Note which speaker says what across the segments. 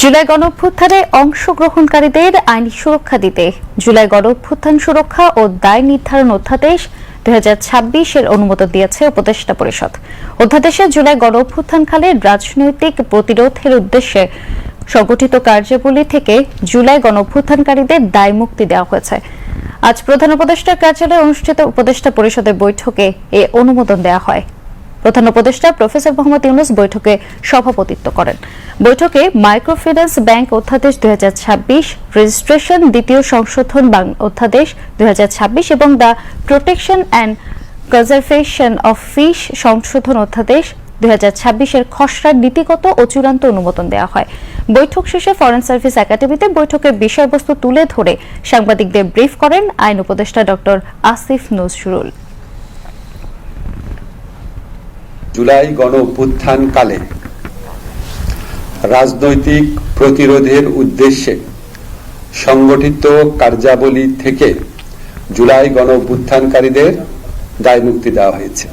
Speaker 1: জুলাই গণঅভ্যুত্থানে অংশগ্রহণকারীদের আইনি সুরক্ষা দিতে। জুলাই গণঅভ্যুত্থান সুরক্ষা ও দায় নির্ধারণ অধ্যাদেশ দুই হাজার ছাব্বিশ এর অনুমোদন দিয়েছে উপদেষ্টা পরিষদ। অধ্যাদেশে জুলাই গণঅভ্যুত্থানকালে রাজনৈতিক প্রতিরোধের উদ্দেশ্যে সংগঠিত কার্যাবলী থেকে জুলাই গণঅভ্যুত্থানকারীদের দায় মুক্তি দেওয়া হয়েছে। আজ প্রধান উপদেষ্টার কার্যালয়ে অনুষ্ঠিত উপদেষ্টা পরিষদের বৈঠকে এ অনুমোদন দেওয়া হয়। প্রধান উপদেষ্টা প্রফেসর মোহাম্মদ ইউনুস বৈঠকে সভাপতিত্ব করেন। বৈঠকে মাইক্রোফিন্যান্স ব্যাংক অধ্যাদেশ দুই রেজিস্ট্রেশন দ্বিতীয় সংশোধন অধ্যাদেশ দুই এবং the Protection and Conservation of Fish সংশোধন অধ্যাদেশ দুই এর খসড়ার নীতিগত ও চূড়ান্ত অনুমোদন দেওয়া হয়। বৈঠক শেষে ফরেন সার্ভিস একাডেমিতে বৈঠকের বিষয়বস্তু তুলে ধরে সাংবাদিকদের ব্রিফ করেন আইন উপদেষ্টা ডক্টর আসিফ নজরুল।
Speaker 2: জুলাই গণ অভ্যুত্থান কালে রাজনৈতিক প্রতিরোধের উদ্দেশ্যে সংগঠিত কার্যাবলী থেকে জুলাই গণ অভ্যুত্থানকারীদের দায় মুক্তি দেওয়া হয়েছে।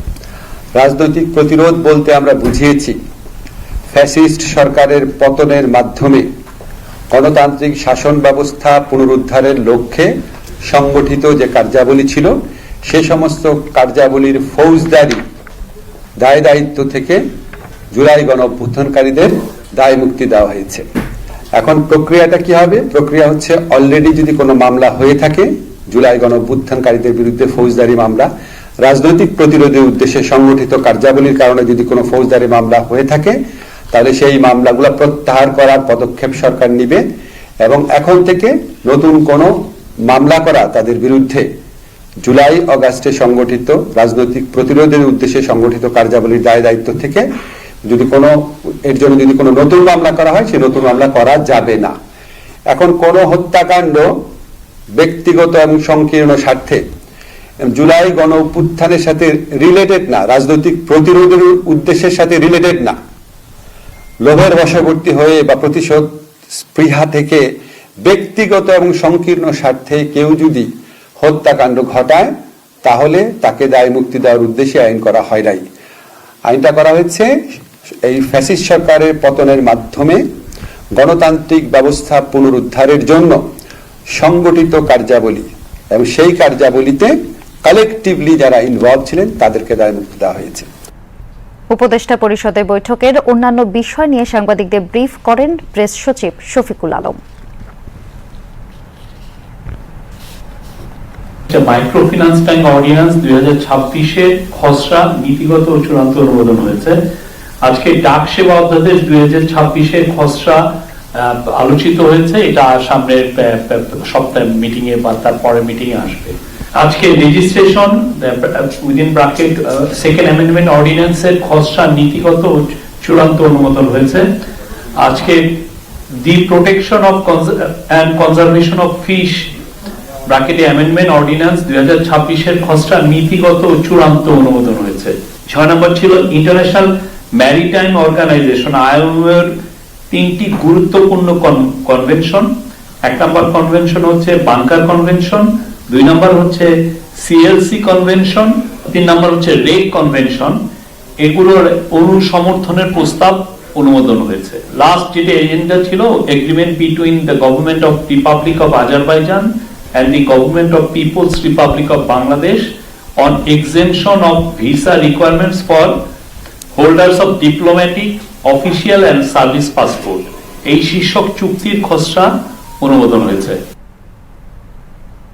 Speaker 2: রাজনৈতিক প্রতিরোধ বলতে আমরা বুঝিয়েছি, ফ্যাসিস্ট সরকারের পতনের মাধ্যমে গণতান্ত্রিক শাসন ব্যবস্থা পুনরুদ্ধারের লক্ষ্যে সংগঠিত যে কার্যাবলী ছিল, সে সমস্ত কার্যাবলীর ফৌজদারি দায় দায়িত্ব থেকে জুলাই গণ অভ্যুত্থানকারীদের দায় মুক্তি দেওয়া হয়েছে। এখন প্রক্রিয়াটা কি হবে? প্রক্রিয়া হচ্ছে অলরেডি যদি কোনো মামলা হয়ে থাকে, জুলাই গণ অভ্যুত্থানকারীদের বিরুদ্ধে ফৌজদারি মামলা, রাজনৈতিক প্রতিরোধের উদ্দেশ্যে সংগঠিত কার্যাবলীর কারণে যদি কোনো ফৌজদারি মামলা হয়ে থাকে, তাহলে সেই মামলাগুলো প্রত্যাহার করার পদক্ষেপ সরকার নিবে এবং এখন থেকে নতুন কোনো মামলা করা তাদের বিরুদ্ধে জুলাই অগাস্টে সংগঠিত রাজনৈতিক প্রতিরোধের উদ্দেশ্যে সংগঠিত কার্যাবলীর দায় দায়িত্ব থেকে যদি কোনো, এর জন্য যদি কোনো নতুন মামলা করা হয়, সেই নতুন মামলা করা যাবে না। এখন কোন হত্যাকাণ্ড ব্যক্তিগত এবং সংকীর্ণ স্বার্থে জুলাই গণ অভ্যুত্থানের সাথে রিলেটেড না, রাজনৈতিক প্রতিরোধের উদ্দেশ্যের সাথে রিলেটেড না। লোভের বশবর্তী হয়ে বা প্রতিশোধ স্পৃহা থেকে ব্যক্তিগত এবং সংকীর্ণ স্বার্থে কেউ যদি হত্যাকাণ্ড ঘটায়, তাহলে তাকে দায় মুক্তি দেওয়ার উদ্দেশ্যে আইন করা হয় নাই। আইনটা করা হয়েছে, এই ফ্যাসিস্ট সরকারের পতনের মাধ্যমে গণতান্ত্রিক ব্যবস্থা পুনরুদ্ধারের জন্য সংগঠিত কার্যাবলী এবং সেই কার্যাবলীতে কালেকটিভলি যারা ইনভলভ ছিলেন, তাদেরকে দায় মুক্তি দেওয়া হয়েছে।
Speaker 1: উপদেষ্টা পরিষদের বৈঠকের অন্যান্য বিষয় নিয়ে সাংবাদিকদের ব্রিফ করেন প্রেস সচিব Shafiqul Alam.
Speaker 3: Micro finance bank ordinance দুই হাজার ছাব্বিশের খসড়া নীতিগত ও চূড়ান্ত অনুমোদন হয়েছে। আজকে ডাক সেবা অধ্যাদেশ দুই হাজার ছাব্বিশের খসড়া আলোচিত হয়েছে। এটা সামনের সপ্তাহে মিটিং এ বা তার মিটিং এ আসবে। আজকে registration within bracket second amendment ordinance এর খসড়া নীতিগত চূড়ান্ত অনুমোদন হয়েছে। আজকে the protection of and conservation of fish ব্রাকেটে amendment, ordinance, দুই হাজার ছাব্বিশের খসড়া নীতিগত চূড়ান্ত অনুমোদন হয়েছে। ছয় নম্বর ছিল ইন্টারন্যাশনাল ম্যারিটাইম অর্গানাইজেশন আইওএর তিনটি গুরুত্বপূর্ণ কনভেনশন। এক নম্বর কনভেনশন হচ্ছে বাংকার কনভেনশন, দুই নম্বর হচ্ছে সিএলসি কনভেনশন, তিন নম্বর হচ্ছে রেক কনভেনশন। এগুলোর অনুসমর্থনের প্রস্তাব অনুমোদন হয়েছে। লাস্ট যেটা এজেন্ডা ছিল agreement between the government of Republic of Azerbaijan and the government of People's Republic of Bangladesh on exemption of visa requirements for holders of diplomatic, official and service passport এই শীর্ষক চুক্তির খসড়া অনুমোদন হয়েছে